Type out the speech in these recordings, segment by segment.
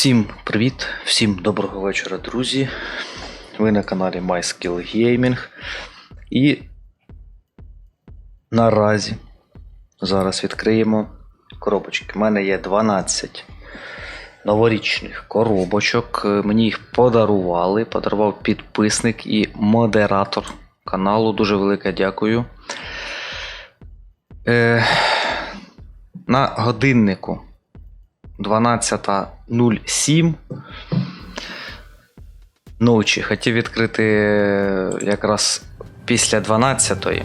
Всім привіт, всім доброго вечора, друзі. Ви на каналі MySkill. І наразі зараз відкриємо коробочки. У мене є 12 новорічних коробочок. Мені їх подарували. Подарував підписник і модератор каналу. Дуже велике дякую. Е, на годиннику 12.07 ночі. Хотів відкрити е, якраз після 12-ї.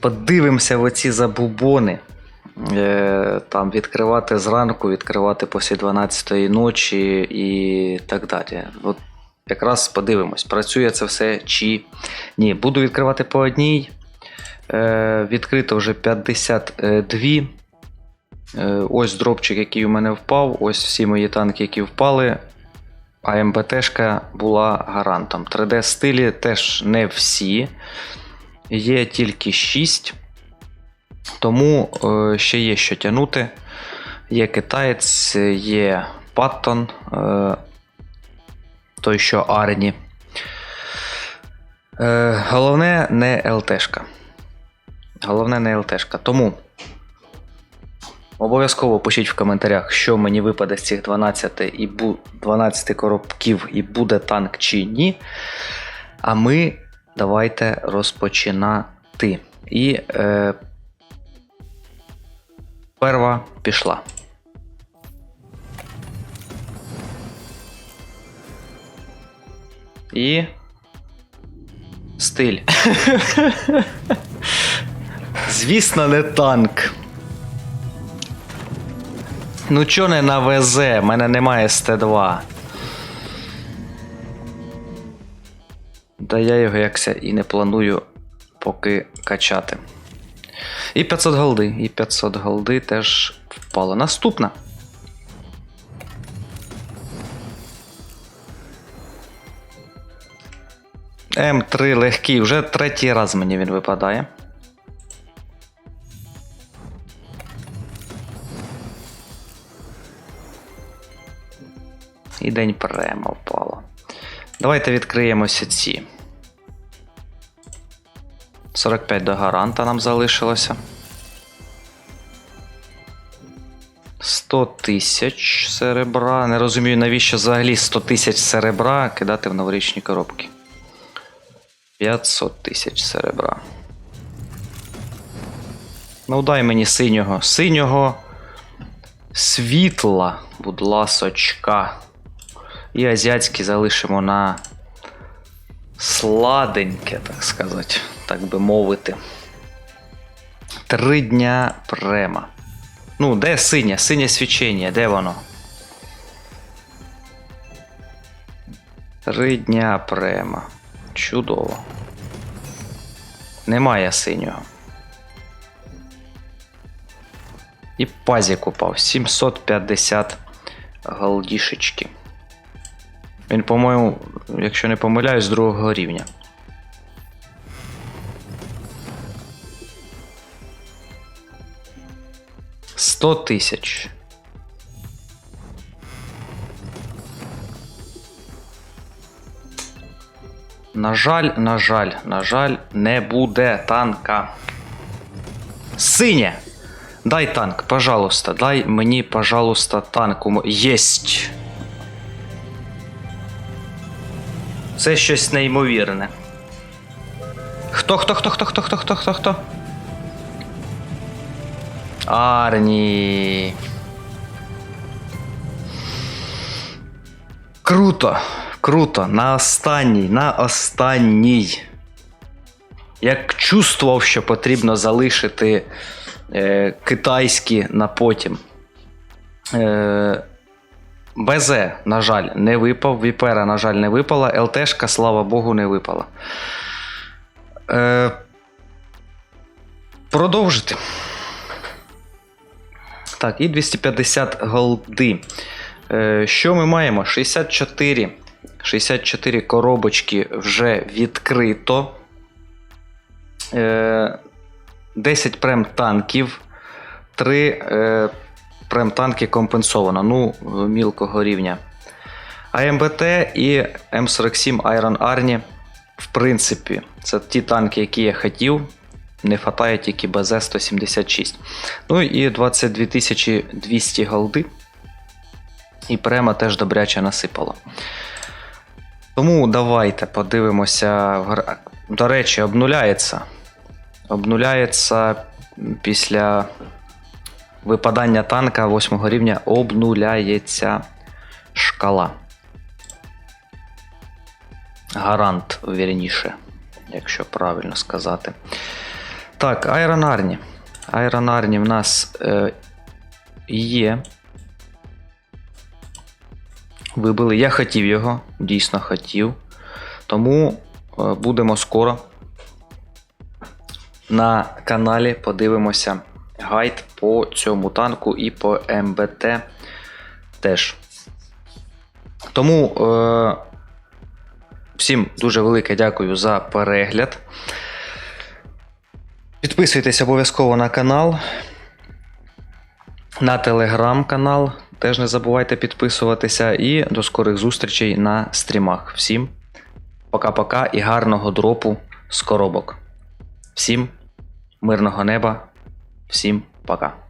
Подивимося в оці забубони. Е, Там відкривати зранку, відкривати після 12-ї ночі і так далі. От якраз подивимось, працює це все чи ні. Буду відкривати по одній. Е, відкрито вже 52. Е, ось дропчик, який у мене впав. Ось всі мої танки, які впали. А МБТшка була гарантом. 3D стилі теж не всі. Є тільки 6. Тому е, ще є що тягнути. Є китаєць, є Паттон, той, що Арні. Е, головне не ЛТшка. Головне не ЛТшка. Тому обов'язково пишіть в коментарях, що мені випаде з цих 12 і бу- 12 коробків і буде танк чи ні. А ми давайте розпочинати. І е, перва пішла. І. Стиль. Звісно, не танк. Ну, чо не на ВЗ? У мене немає СТ2. Та я його якся і не планую поки качати. І 500 голди. І 500 голди теж впало. Наступна. М3 легкий, вже третій раз мені він випадає. І день према впало. Давайте відкриємося ці. 45 до гаранта нам залишилося. 100 тисяч серебра. Не розумію, навіщо взагалі 100 тисяч серебра кидати в новорічні коробки. 500 тисяч серебра. Ну, дай мені синього. Синього світла, будь ласочка. І азіатський залишимо на сладеньке, так сказати, так би мовити. Три дня према. Ну, де синє? Синє свічення, де воно? Три дня према. Чудово. Немає синього. І пазік упав. 750 голдішечки. Він, по-моєму, якщо не помиляюсь, з другого рівня. Сто тисяч. На жаль, на жаль, на жаль, не буде танка. Синє! Дай танк, пожалуйста, дай мені, пожалуйста, танк. Єсть! Це щось неймовірне. Хто, хто, хто, хто, хто, хто, хто, хто, хто? Арні. Круто, круто. На останній, на останній. Як чувствував, що потрібно залишити е, китайські на потім. Е, БЗ, на жаль, не випав. Віпера, на жаль, не випала. ЛТшка, слава Богу, не випала. Е, продовжити. Так, і 250 голди. Е, що ми маємо? 64 64 коробочки вже відкрито. Е, 10 прем-танків, 3 е, прем-танки компенсовано. Ну, мілкого рівня. АМБТ і М47 Iron Arnie, в принципі, це ті танки, які я хотів. Не вистачає тільки БЗ-176. Ну і 22 200 голди. І према теж добряче насипало. Тому давайте подивимося. До речі, обнуляється. Обнуляється після випадання танка 8 рівня. Обнуляється шкала. Гарант, вірніше, якщо правильно сказати. Так, Айрон Арні. Айрон Арні в нас е, є. Вибили. Я хотів його, дійсно хотів. Тому е, будемо скоро на каналі подивимося гайд по цьому танку і по МБТ теж. Тому е, всім дуже велике дякую за перегляд. Підписуйтесь обов'язково на канал, на телеграм-канал. Теж не забувайте підписуватися. І до скорих зустрічей на стрімах. Всім пока-пока і гарного дропу з коробок. Всім мирного неба, всім пока.